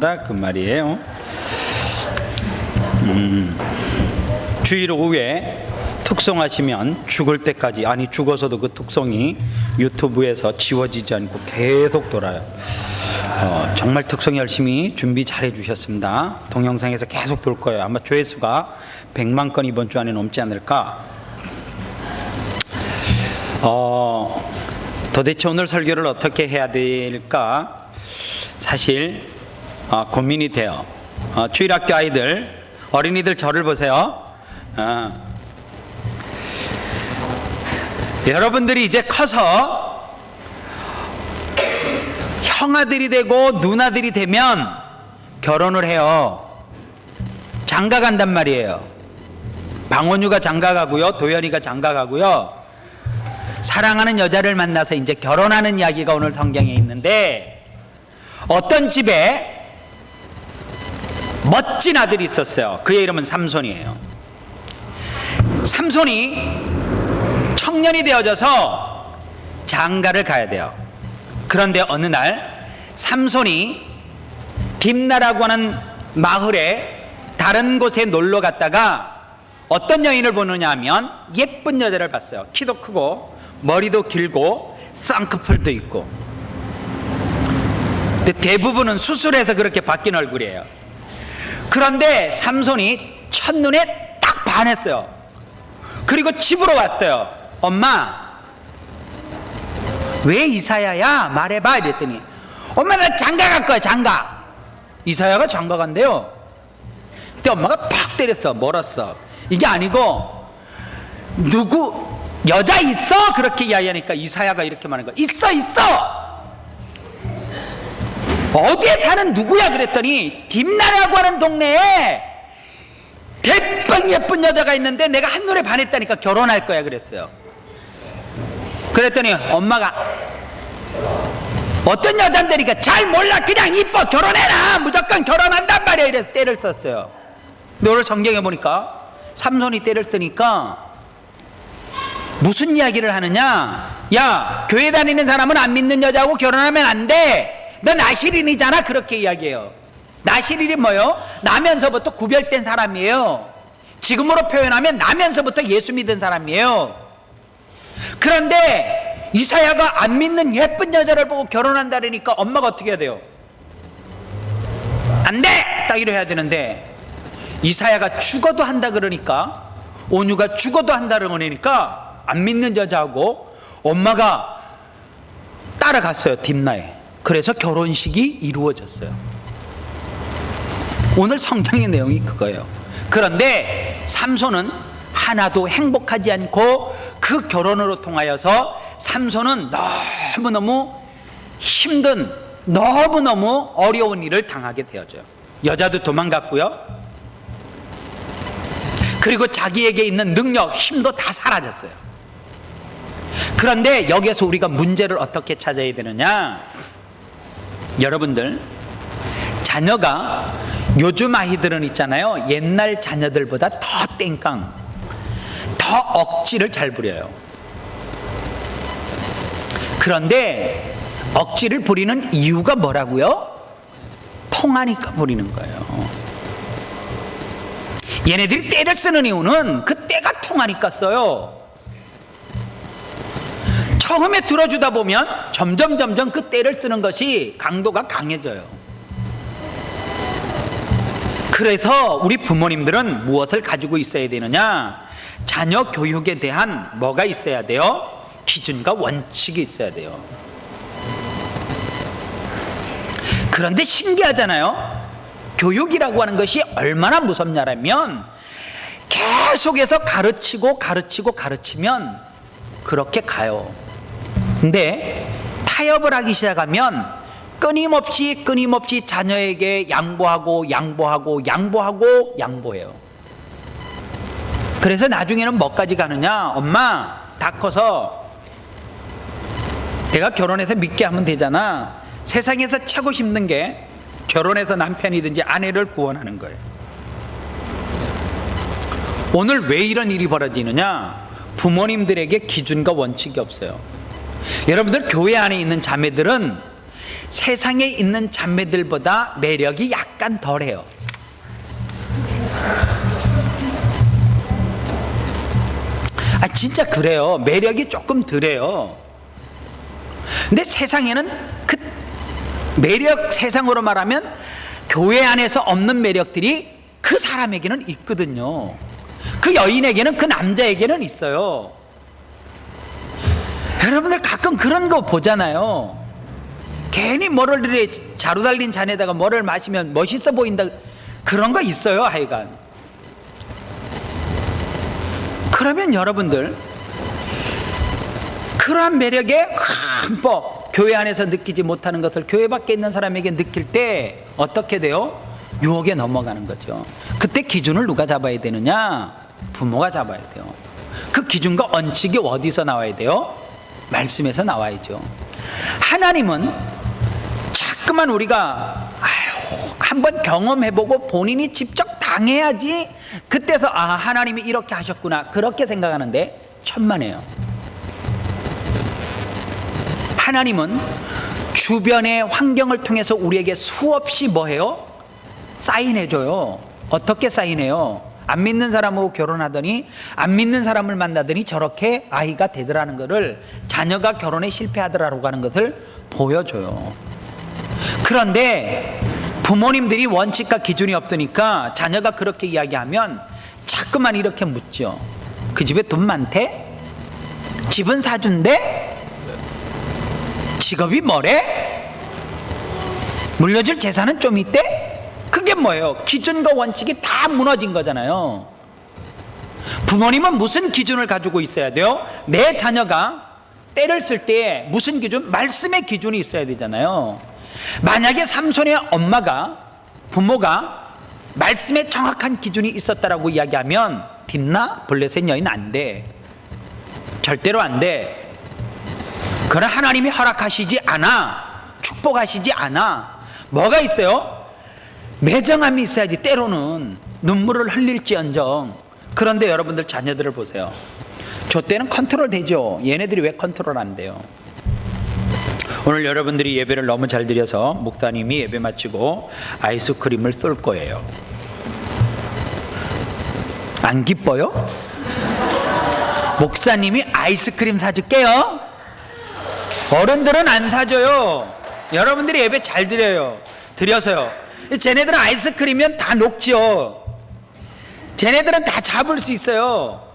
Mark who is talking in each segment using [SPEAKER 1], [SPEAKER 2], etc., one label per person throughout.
[SPEAKER 1] 한다 그 말이에요. 음, 주일 오후에 특송하시면 죽을 때까지 아니 죽어서도 그 특송이 유튜브에서 지워지지 않고 계속 돌아요. 어, 정말 특송 열심히 준비 잘 해주셨습니다. 동영상에서 계속 돌 거예요. 아마 조회수가 100만 건 이번 주 안에 넘지 않을까. 어, 도대체 오늘 설교를 어떻게 해야 될까? 사실 어, 고민이 돼요. 어, 주일학교 아이들, 어린이들 저를 보세요. 어, 여러분들이 이제 커서 형아들이 되고 누나들이 되면 결혼을 해요. 장가 간단 말이에요. 방원유가 장가 가고요. 도연이가 장가 가고요. 사랑하는 여자를 만나서 이제 결혼하는 이야기가 오늘 성경에 있는데 어떤 집에 멋진 아들이 있었어요. 그의 이름은 삼손이에요. 삼손이 청년이 되어져서 장가를 가야 돼요. 그런데 어느 날 삼손이 딥나라고 하는 마을에 다른 곳에 놀러 갔다가 어떤 여인을 보느냐 하면 예쁜 여자를 봤어요. 키도 크고 머리도 길고 쌍꺼풀도 있고. 근데 대부분은 수술해서 그렇게 바뀐 얼굴이에요. 그런데 삼손이 첫눈에 딱 반했어요. 그리고 집으로 왔어요. 엄마, 왜 이사야야? 말해봐. 이랬더니, 엄마 나 장가 갈 거야, 장가. 이사야가 장가 간대요. 그때 엄마가 팍 때렸어. 멀었어. 이게 아니고, 누구, 여자 있어? 그렇게 이야기하니까 이사야가 이렇게 말하는 거야. 있어, 있어! 어디에 사는 누구야? 그랬더니, 딥나라고 하는 동네에 대빵 예쁜 여자가 있는데 내가 한눈에 반했다니까 결혼할 거야. 그랬어요. 그랬더니 엄마가 어떤 여잔데니까 잘 몰라 그냥 이뻐 결혼해라 무조건 결혼한단 말이야 이래서 때를 썼어요 오늘 성경에 보니까 삼손이 때를 쓰니까 무슨 이야기를 하느냐 야 교회 다니는 사람은 안 믿는 여자하고 결혼하면 안돼 너 나시린이잖아 그렇게 이야기해요 나시린이 뭐요? 나면서부터 구별된 사람이에요 지금으로 표현하면 나면서부터 예수 믿은 사람이에요 그런데 이사야가 안 믿는 예쁜 여자를 보고 결혼한다니까 엄마가 어떻게 해야 돼요? 안 돼! 딱 이래 해야 되는데 이사야가 죽어도 한다 그러니까 온유가 죽어도 한다 그러니까 안 믿는 여자하고 엄마가 따라갔어요 딥나에 그래서 결혼식이 이루어졌어요 오늘 성경의 내용이 그거예요 그런데 삼손은 하나도 행복하지 않고 그 결혼으로 통하여서 삼손은 너무너무 힘든 너무너무 어려운 일을 당하게 되어져요. 여자도 도망갔고요. 그리고 자기에게 있는 능력, 힘도 다 사라졌어요. 그런데 여기에서 우리가 문제를 어떻게 찾아야 되느냐? 여러분들, 자녀가 요즘 아이들은 있잖아요. 옛날 자녀들보다 더 땡깡, 더 억지를 잘 부려요. 그런데 억지를 부리는 이유가 뭐라고요? 통하니까 부리는 거예요. 얘네들이 때를 쓰는 이유는 그 때가 통하니까 써요. 처음에 들어주다 보면 점점 점점 그 때를 쓰는 것이 강도가 강해져요. 그래서 우리 부모님들은 무엇을 가지고 있어야 되느냐? 자녀 교육에 대한 뭐가 있어야 돼요? 기준과 원칙이 있어야 돼요. 그런데 신기하잖아요. 교육이라고 하는 것이 얼마나 무섭냐라면 계속해서 가르치고 가르치고 가르치면 그렇게 가요. 근데 타협을 하기 시작하면 끊임없이 끊임없이 자녀에게 양보하고 양보하고 양보하고 양보해요. 그래서 나중에는 뭐까지 가느냐? 엄마, 다 커서 내가 결혼해서 믿게 하면 되잖아. 세상에서 최고 힘든 게 결혼해서 남편이든지 아내를 구원하는 거예요. 오늘 왜 이런 일이 벌어지느냐? 부모님들에게 기준과 원칙이 없어요. 여러분들 교회 안에 있는 자매들은 세상에 있는 자매들보다 매력이 약간 덜해요. 아 진짜 그래요. 매력이 조금 덜해요. 근데 세상에는 그 매력 세상으로 말하면 교회 안에서 없는 매력들이 그 사람에게는 있거든요. 그 여인에게는 그 남자에게는 있어요. 여러분들 가끔 그런 거 보잖아요. 괜히 뭐를 이래 자루 달린 잔에다가 뭐를 마시면 멋있어 보인다. 그런 거 있어요, 하여간. 그러면 여러분들 그러한 매력에 흠뻑 교회 안에서 느끼지 못하는 것을 교회 밖에 있는 사람에게 느낄 때 어떻게 돼요? 유혹에 넘어가는 거죠. 그때 기준을 누가 잡아야 되느냐? 부모가 잡아야 돼요. 그 기준과 원칙이 어디서 나와야 돼요? 말씀에서 나와야죠. 하나님은 자꾸만 우리가 한번 경험해보고 본인이 직접 당해야지 그때서 아 하나님이 이렇게 하셨구나 그렇게 생각하는데 천만에요. 하나님은 주변의 환경을 통해서 우리에게 수없이 뭐해요? 사인해줘요. 어떻게 사인해요? 안 믿는 사람하고 결혼하더니 안 믿는 사람을 만나더니 저렇게 아이가 되더라는 것을 자녀가 결혼에 실패하더라고 하는 것을 보여줘요. 그런데 부모님들이 원칙과 기준이 없으니까 자녀가 그렇게 이야기하면 자꾸만 이렇게 묻죠. 그 집에 돈 많대? 집은 사준대? 직업이 뭐래? 물려줄 재산은 좀 있대? 그게 뭐예요? 기준과 원칙이 다 무너진 거잖아요. 부모님은 무슨 기준을 가지고 있어야 돼요? 내 자녀가 때를 쓸 때 무슨 기준? 말씀의 기준이 있어야 되잖아요. 만약에 삼손의 엄마가 부모가 말씀에 정확한 기준이 있었다라고 이야기하면 딥나 블레셋 여인 안 돼. 절대로 안 돼. 그러나 하나님이 허락하시지 않아. 축복하시지 않아. 뭐가 있어요? 매정함이 있어야지 때로는 눈물을 흘릴지언정. 그런데 여러분들 자녀들을 보세요. 저 때는 컨트롤 되죠. 얘네들이 왜 컨트롤 안 돼요? 오늘 여러분들이 예배를 너무 잘 드려서 목사님이 예배 마치고 아이스크림을 쏠 거예요. 안 기뻐요? 목사님이 아이스크림 사줄게요. 어른들은 안 사줘요. 여러분들이 예배 잘 드려요. 드려서요. 쟤네들은 아이스크림이면 다 녹지요. 쟤네들은 다 잡을 수 있어요.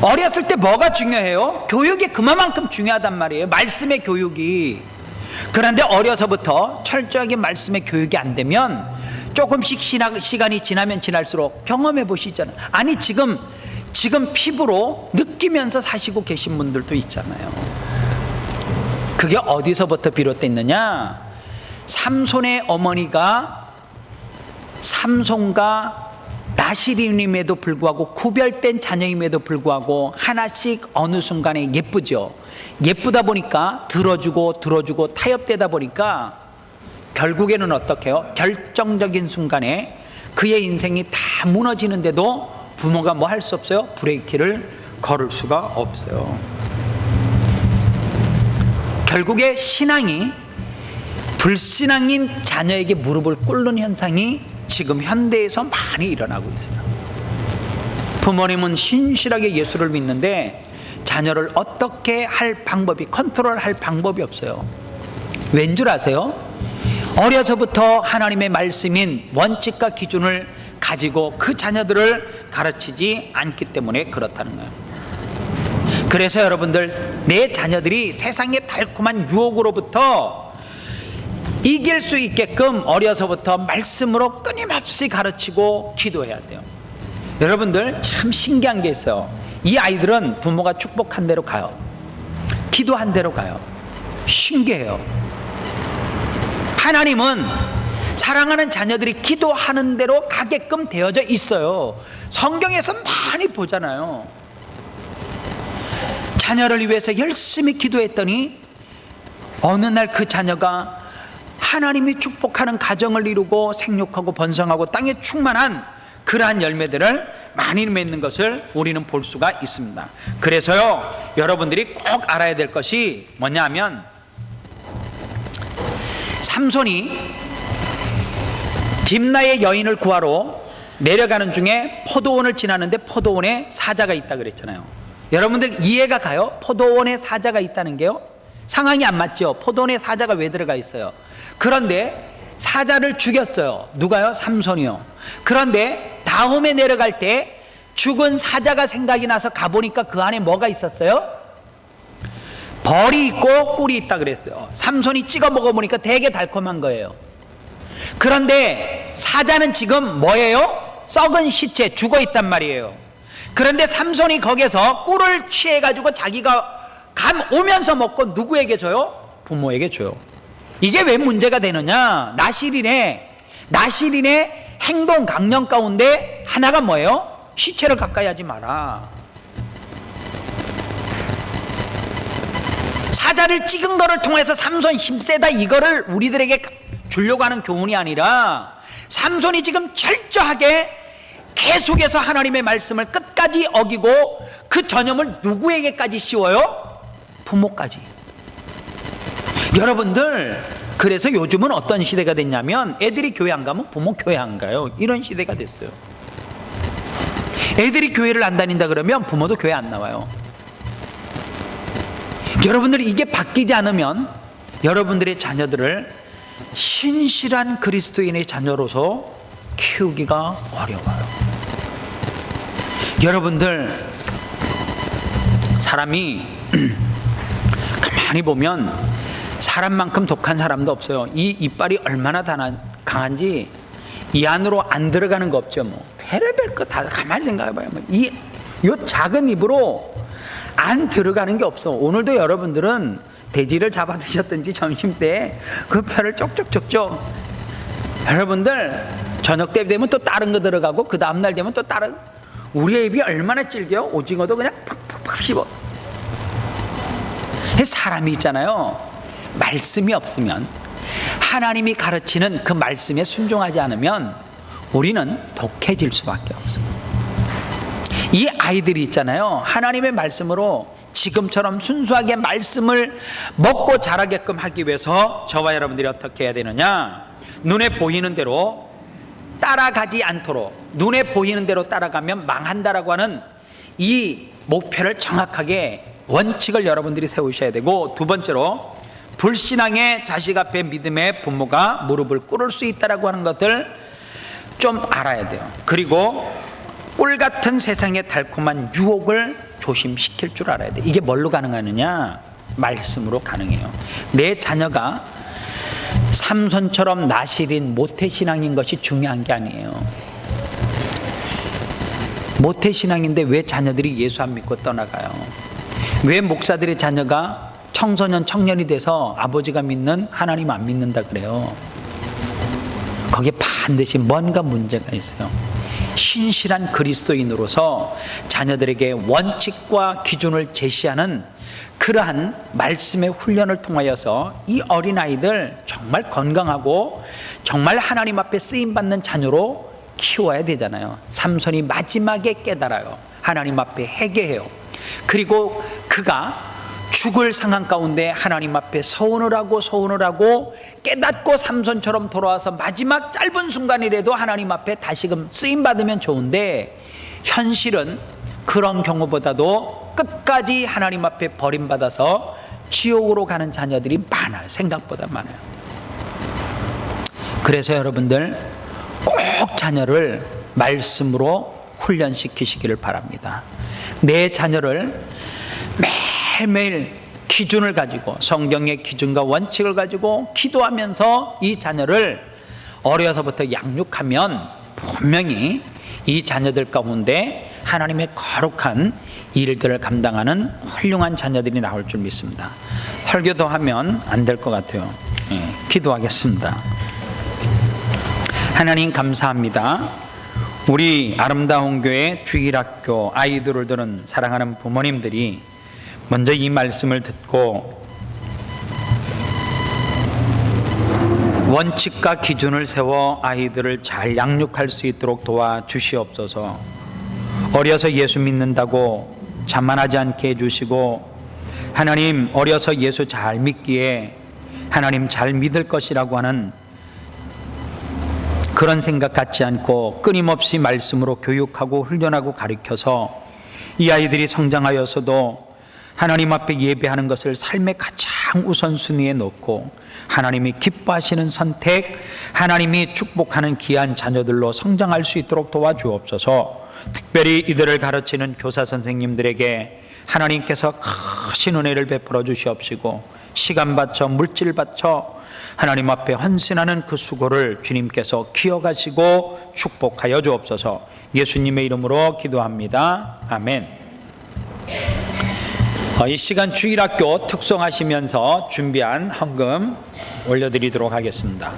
[SPEAKER 1] 어렸을 때 뭐가 중요해요? 교육이 그만큼 중요하단 말이에요. 말씀의 교육이. 그런데 어려서부터 철저하게 말씀의 교육이 안 되면 조금씩 시나, 시간이 지나면 지날수록 경험해 보시잖아요. 아니, 지금, 지금 피부로 느끼면서 사시고 계신 분들도 있잖아요. 그게 어디서부터 비롯됐느냐? 삼손의 어머니가 삼손과 나시림임에도 불구하고 구별된 자녀임에도 불구하고 하나씩 어느 순간에 예쁘죠. 예쁘다 보니까 들어주고 들어주고 타협되다 보니까 결국에는 어떻게 해요? 결정적인 순간에 그의 인생이 다 무너지는데도 부모가 뭐 할 수 없어요? 브레이크를 걸을 수가 없어요. 결국에 신앙이 불신앙인 자녀에게 무릎을 꿇는 현상이 지금 현대에서 많이 일어나고 있어요. 부모님은 신실하게 예수를 믿는데 자녀를 어떻게 할 방법이 컨트롤 할 방법이 없어요. 왠 줄 아세요? 어려서부터 하나님의 말씀인 원칙과 기준을 가지고 그 자녀들을 가르치지 않기 때문에 그렇다는 거예요. 그래서 여러분들 내 자녀들이 세상의 달콤한 유혹으로부터 이길 수 있게끔 어려서부터 말씀으로 끊임없이 가르치고 기도해야 돼요. 여러분들 참 신기한 게 있어요. 이 아이들은 부모가 축복한 대로 가요. 기도한 대로 가요. 신기해요. 하나님은 사랑하는 자녀들이 기도하는 대로 가게끔 되어져 있어요. 성경에서 많이 보잖아요. 자녀를 위해서 열심히 기도했더니 어느 날 그 자녀가 하나님이 축복하는 가정을 이루고 생육하고 번성하고 땅에 충만한 그러한 열매들을 많이 맺는 것을 우리는 볼 수가 있습니다. 그래서요, 여러분들이 꼭 알아야 될 것이 뭐냐면 삼손이 딥나의 여인을 구하러 내려가는 중에 포도원을 지나는데 포도원에 사자가 있다 그랬잖아요. 여러분들 이해가 가요? 포도원에 사자가 있다는 게요? 상황이 안 맞죠? 포도원에 사자가 왜 들어가 있어요? 그런데 사자를 죽였어요. 누가요? 삼손이요. 그런데 다음에 내려갈 때 죽은 사자가 생각이 나서 가보니까 그 안에 뭐가 있었어요? 벌이 있고 꿀이 있다 그랬어요. 삼손이 찍어 먹어보니까 되게 달콤한 거예요. 그런데 사자는 지금 뭐예요? 썩은 시체 죽어 있단 말이에요. 그런데 삼손이 거기서 꿀을 취해가지고 자기가 감 오면서 먹고 누구에게 줘요? 부모에게 줘요. 이게 왜 문제가 되느냐? 나시린의 나시린의 행동 강령 가운데 하나가 뭐예요? 시체를 가까이 하지 마라. 사자를 찍은 거를 통해서 삼손 힘세다 이거를 우리들에게 주려고 하는 교훈이 아니라 삼손이 지금 철저하게 계속해서 하나님의 말씀을 끝까지 어기고 그 전염을 누구에게까지 씌워요? 부모까지. 여러분들 그래서 요즘은 어떤 시대가 됐냐면 애들이 교회 안 가면 부모 교회 안 가요. 이런 시대가 됐어요. 애들이 교회를 안 다닌다 그러면 부모도 교회 안 나와요. 여러분들이 이게 바뀌지 않으면 여러분들의 자녀들을 신실한 그리스도인의 자녀로서 키우기가 어려워요. 여러분들 사람이 가만히 보면 사람만큼 독한 사람도 없어요. 이 이빨이 얼마나 강한지 이 안으로 안 들어가는 거 없죠. 뭐 별의별 거 다 가만히 생각해봐요. 뭐 이 요 작은 입으로 안 들어가는 게 없어. 오늘도 여러분들은 돼지를 잡아 드셨든지 점심 때 그 뼈를 쪽쪽쪽쪽 여러분들 저녁 때 되면 또 다른 거 들어가고 그 다음 날 되면 또 다른 우리의 입이 얼마나 질겨요? 오징어도 그냥 푹푹푹 씹어. 사람이 있잖아요. 말씀이 없으면 하나님이 가르치는 그 말씀에 순종하지 않으면 우리는 독해질 수밖에 없어요. 이 아이들이 있잖아요. 하나님의 말씀으로 지금처럼 순수하게 말씀을 먹고 자라게끔 하기 위해서 저와 여러분들이 어떻게 해야 되느냐? 눈에 보이는 대로 따라가지 않도록 눈에 보이는 대로 따라가면 망한다라고 하는 이 목표를 정확하게 원칙을 여러분들이 세우셔야 되고 두 번째로 불신앙의 자식 앞에 믿음의 부모가 무릎을 꿇을 수 있다라고 하는 것을 좀 알아야 돼요. 그리고 꿀 같은 세상의 달콤한 유혹을 조심시킬 줄 알아야 돼. 이게 뭘로 가능하느냐? 말씀으로 가능해요. 내 자녀가 삼손처럼 나실인 모태신앙인 것이 중요한 게 아니에요. 모태신앙인데 왜 자녀들이 예수 안 믿고 떠나가요? 왜 목사들의 자녀가 청소년, 청년이 돼서 아버지가 믿는 하나님 안 믿는다 그래요? 거기에 반드시 뭔가 문제가 있어요. 신실한 그리스도인으로서 자녀들에게 원칙과 기준을 제시하는 그러한 말씀의 훈련을 통하여서 이 어린아이들 정말 건강하고 정말 하나님 앞에 쓰임받는 자녀로 키워야 되잖아요. 삼손이 마지막에 깨달아요. 하나님 앞에 회개해요. 그리고 그가 죽을 상황 가운데 하나님 앞에 서운을 하고 서운을 하고 깨닫고 삼손처럼 돌아와서 마지막 짧은 순간이라도 하나님 앞에 다시금 쓰임 받으면 좋은데 현실은 그런 경우보다도 끝까지 하나님 앞에 버림받아서 지옥으로 가는 자녀들이 많아요. 생각보다 많아요. 그래서 여러분들 꼭 자녀를 말씀으로 훈련시키시기를 바랍니다. 내 자녀를 매 일매일 기준을 가지고 성경의 기준과 원칙을 가지고 기도하면서 이 자녀를 어려서부터 양육하면 분명히 이 자녀들 가운데 하나님의 거룩한 일들을 감당하는 훌륭한 자녀들이 나올 줄 믿습니다. 설교도 하면 안 될 것 같아요. 예, 기도하겠습니다. 하나님 감사합니다. 우리 아름다운 교회 주일학교 아이들을 들은 사랑하는 부모님들이 먼저 이 말씀을 듣고 원칙과 기준을 세워 아이들을 잘 양육할 수 있도록 도와 주시옵소서. 어려서 예수 믿는다고 자만하지 않게 해주시고 하나님 어려서 예수 잘 믿기에 하나님 잘 믿을 것이라고 하는 그런 생각 갖지 않고 끊임없이 말씀으로 교육하고 훈련하고 가르쳐서 이 아이들이 성장하여서도 하나님 앞에 예배하는 것을 삶의 가장 우선순위에 놓고 하나님이 기뻐하시는 선택, 하나님이 축복하는 귀한 자녀들로 성장할 수 있도록 도와주옵소서. 특별히 이들을 가르치는 교사 선생님들에게 하나님께서 크신 은혜를 베풀어 주시옵시고 시간 바쳐 물질 바쳐 하나님 앞에 헌신하는 그 수고를 주님께서 기억하시고 축복하여 주옵소서. 예수님의 이름으로 기도합니다. 아멘. 어, 이 시간 주일학교 특송하시면서 준비한 헌금 올려드리도록 하겠습니다.